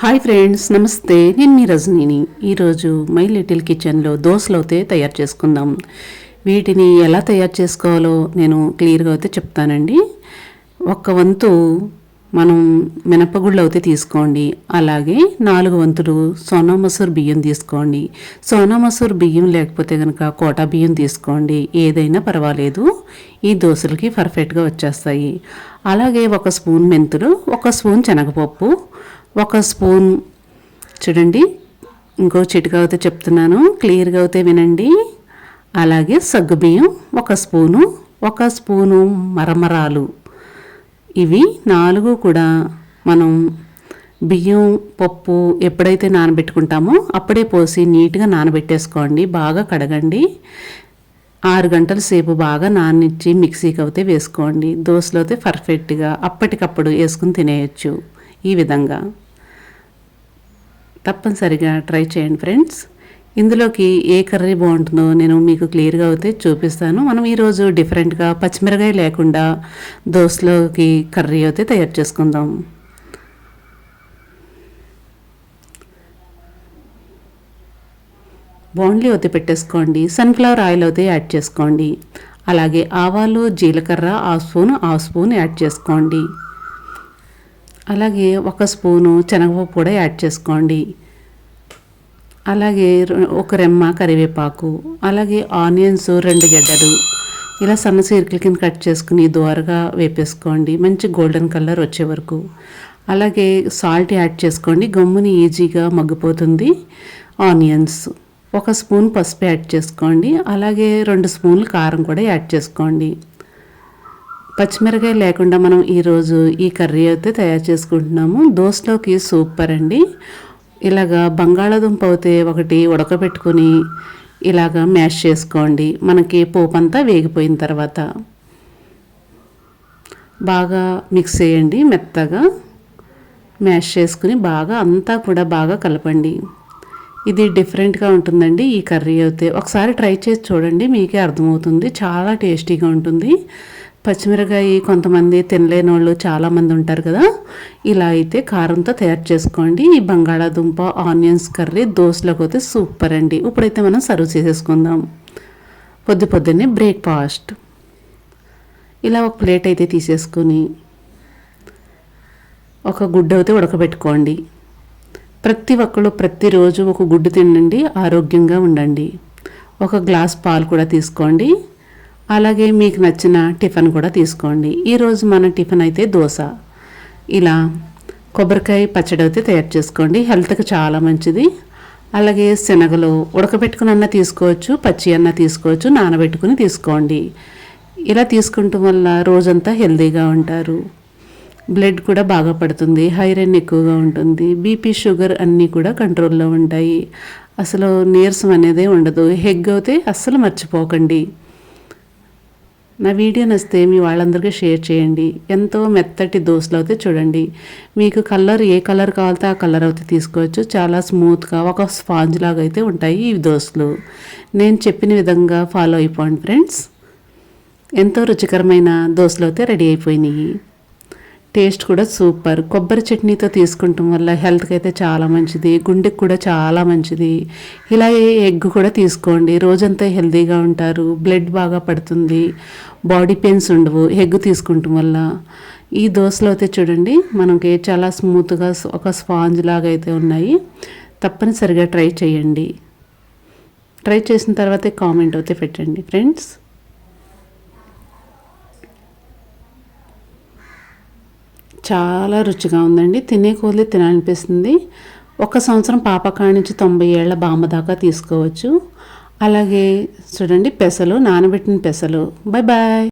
Hi friends నమస్తే. నేను మీ రజనీని. ఈరోజు మై లిటిల్ కిచెన్లో దోశలు అయితే తయారు చేసుకుందాం. వీటిని ఎలా తయారు చేసుకోవాలో నేను క్లియర్గా అయితే చెప్తానండి. ఒక్క వంతు మనం మినపగుళ్ళు అయితే తీసుకోండి. అలాగే నాలుగు వంతులు సోనా మసూర్ బియ్యం తీసుకోండి. సోనా మసూర్ బియ్యం లేకపోతే కనుక కోటా బియ్యం తీసుకోండి. ఏదైనా పర్వాలేదు. ఈ దోశలకి పర్ఫెక్ట్గా వచ్చేస్తాయి. అలాగే ఒక స్పూన్ మెంతులు ఒక స్పూన్ శనగపప్పు ఒక స్పూన్ చూడండి ఇంకో చిటికా అయితే చెప్తున్నాను క్లియర్గా అయితే వినండి. అలాగే సగ్గుబియ్యం ఒక స్పూను ఒక స్పూను మరమరాలు. ఇవి నాలుగు కూడా మనం బియ్యం పప్పు ఎప్పుడైతే నానబెట్టుకుంటామో అప్పుడే పోసి నీట్గా నానబెట్టేసుకోండి బాగా కడగండి. ఆరు గంటల సేపు బాగా నానిచ్చి మిక్సీకి అయితే వేసుకోండి. దోశలో అయితే పర్ఫెక్ట్గా అప్పటికప్పుడు వేసుకుని తినేయచ్చు ఈ విధంగా. తప్పనిసరిగా ట్రై చేయండి ఫ్రెండ్స్. ఇందులోకి ఏ కర్రీ బాగుంటుందో నేను మీకు క్లియర్గా అయితే చూపిస్తాను. మనం ఈరోజు డిఫరెంట్గా పచ్చిమిరకాయ లేకుండా దోశలోకి కర్రీ అయితే తయారు చేసుకుందాం. బాండ్లీ అయితే పెట్టేసుకోండి. సన్ఫ్లవర్ ఆయిల్ అయితే యాడ్ చేసుకోండి. అలాగే ఆవాలు జీలకర్ర ఆ స్పూన్ ఆ స్పూన్ యాడ్ చేసుకోండి. అలాగే ఒక స్పూను శనగపప్పు కూడా యాడ్ చేసుకోండి. అలాగే ఒక రెమ్మ కరివేపాకు అలాగే ఆనియన్స్ రెండు గడ్డలు. ఇలా సన్న సీర్కిల్ కింద కట్ చేసుకుని దోరగా వేపేసుకోండి. మంచి గోల్డెన్ కలర్ వచ్చే వరకు. అలాగే సాల్ట్ యాడ్ చేసుకోండి. గమ్ముని ఈజీగా మగ్గిపోతుంది ఆనియన్స్. ఒక స్పూన్ పసుపు యాడ్ చేసుకోండి. అలాగే రెండు స్పూన్లు కారం కూడా యాడ్ చేసుకోండి. పచ్చిమిరకాయ లేకుండా మనం ఈరోజు ఈ కర్రీ అయితే తయారు చేసుకుంటున్నాము. దోశలోకి సూపర్ అండి. ఇలాగా బంగాళాదుంప అయితే ఒకటి ఉడకబెట్టుకొని ఇలాగా మ్యాష్ చేసుకోండి. మనకి పోపు అంతా వేగిపోయిన తర్వాత బాగా మిక్స్ చేయండి మెత్తగా. మ్యాష్ చేసుకుని బాగా అంతా కూడా బాగా కలపండి. ఇది డిఫరెంట్గా ఉంటుందండి ఈ కర్రీ అయితే. ఒకసారి ట్రై చేసి చూడండి మీకే అర్థమవుతుంది. చాలా టేస్టీగా ఉంటుంది. పచ్చిమిరకాయ కొంతమంది తినలేని వాళ్ళు చాలామంది ఉంటారు కదా. ఇలా అయితే కారంతో తయారు చేసుకోండి. ఈ బంగాళాదుంప ఆనియన్స్ కర్రీ దోశలోకి అయితే సూపర్ అండి. ఇప్పుడైతే మనం సర్వ్ చేసేసుకుందాం. పొద్దు పొద్దున్నే బ్రేక్ఫాస్ట్. ఇలా ఒక ప్లేట్ అయితే తీసేసుకొని ఒక గుడ్డ అయితే ఉడకబెట్టుకోండి. ప్రతి ఒక్కళ్ళు ప్రతిరోజు ఒక గుడ్డు తినండి ఆరోగ్యంగా ఉండండి. ఒక గ్లాస్ పాలు కూడా తీసుకోండి. అలాగే మీకు నచ్చిన టిఫిన్ కూడా తీసుకోండి. ఈరోజు మన టిఫిన్ అయితే దోశ. ఇలా కొబ్బరికాయ పచ్చడి అయితే తయారు చేసుకోండి. హెల్త్కి చాలా మంచిది. అలాగే శనగలు ఉడకబెట్టుకుని అన్న తీసుకోవచ్చు పచ్చి అన్న తీసుకోవచ్చు నానబెట్టుకుని తీసుకోండి. ఇలా తీసుకుంటం వల్ల రోజంతా హెల్తీగా ఉంటారు. బ్లడ్ కూడా బాగా పడుతుంది హైరన్ ఎక్కువగా ఉంటుంది బీపీ షుగర్ అన్నీ కూడా కంట్రోల్లో ఉంటాయి. అసలు నీరసం అనేదే ఉండదు. హెగ్ అయితే అస్సలు మర్చిపోకండి. నా వీడియో నచ్చితే మీ వాళ్ళందరికీ షేర్ చేయండి. ఎంతో మెత్తటి దోశలు అయితే చూడండి. మీకు కలర్ ఏ కలర్ కావాలితే ఆ కలర్ అయితే తీసుకోవచ్చు. చాలా స్మూత్గా ఒక స్పాంజ్ లాగా అయితే ఉంటాయి ఈ దోశలు నేను చెప్పిన విధంగా ఫాలో అయిపోండి ఫ్రెండ్స్. ఎంతో రుచికరమైన దోశలు అయితే రెడీ అయిపోయినాయి. టేస్ట్ కూడా సూపర్. కొబ్బరి చట్నీతో తీసుకుంటాం వల్ల హెల్త్కి అయితే చాలా మంచిది. గుండెకి కూడా చాలా మంచిది. ఇలా ఎగ్ కూడా తీసుకోండి. రోజంతా హెల్తీగా ఉంటారు. బ్లడ్ బాగా పడుతుంది. బాడీ పెయిన్స్ ఉండవు. ఎగ్ తీసుకుంటాం వల్ల. ఈ దోశలు అయితే చూడండి మనకి చాలా స్మూత్గా ఒక స్పాంజ్ లాగా అయితే ఉన్నాయి. తప్పనిసరిగా ట్రై చేయండి. ట్రై చేసిన తర్వాతే కామెంట్ అయితే పెట్టండి ఫ్రెండ్స్. చాలా రుచిగా ఉందండి. తినే కొద్ది తినాలనిపిస్తుంది. ఒక సంవత్సరం పాపకాడ నుంచి తొంభై ఏళ్ళ బామ్మ దాకా తీసుకోవచ్చు. అలాగే చూడండి పెసలు నానబెట్టిన పెసలు. Bye bye